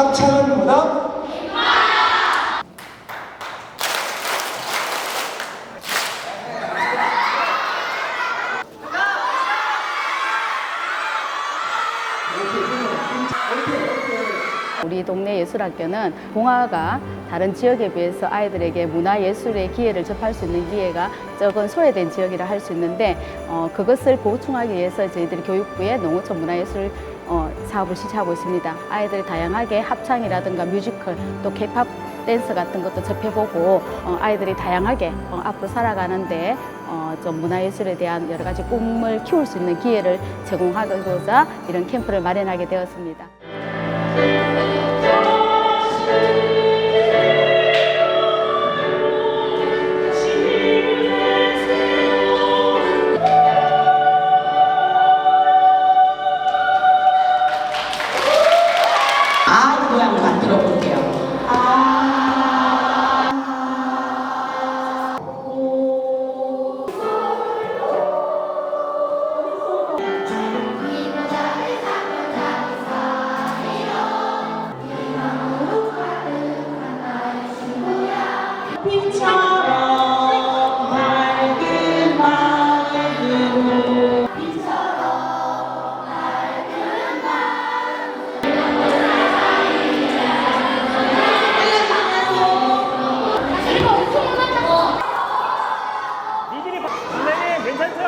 박찬원보다? 우리 동네 예술학교는 봉화가 다른 지역에 비해서 아이들에게 문화예술의 기회를 접할 수 있는 기회가 조금 소외된 지역이라 할 수 있는데 어, 그것을 보충하기 위해서 저희들이 교육부의 농어촌 문화예술 어, 사업을 실시하고 있습니다. 아이들이 다양하게 합창이라든가 뮤지컬 또 케이팝 댄스 같은 것도 접해보고 어, 아이들이 다양하게 어, 앞으로 살아가는데 어, 좀 문화예술에 대한 여러 가지 꿈을 키울 수 있는 기회를 제공하고자 이런 캠프를 마련하게 되었습니다. 선생님 괜찮죠?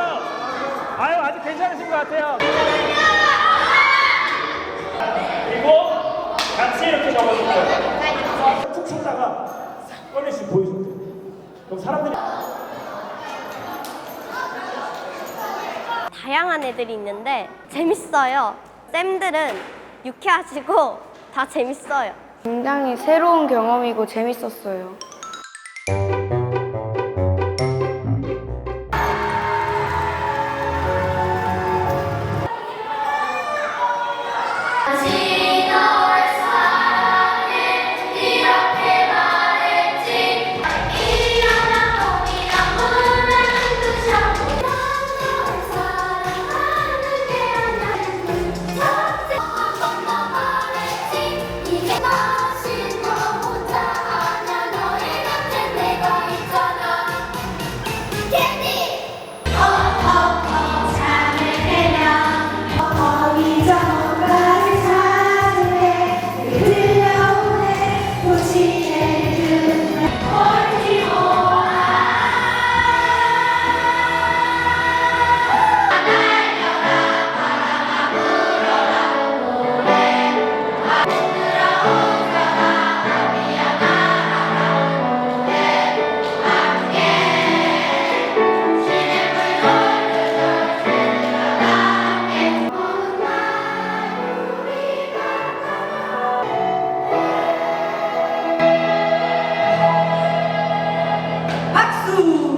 아유 아직 괜찮으신 것 같아요. 그리고 같이 이렇게 적어주세요. 툭 치다가 싹 꺼내씩 보여주면 돼요. 그럼 사람들이 다양한 애들이 있는데 재밌어요. 쌤들은 유쾌하시고 다 재밌어요. 굉장히 새로운 경험이고 재밌었어요. get me! Claro!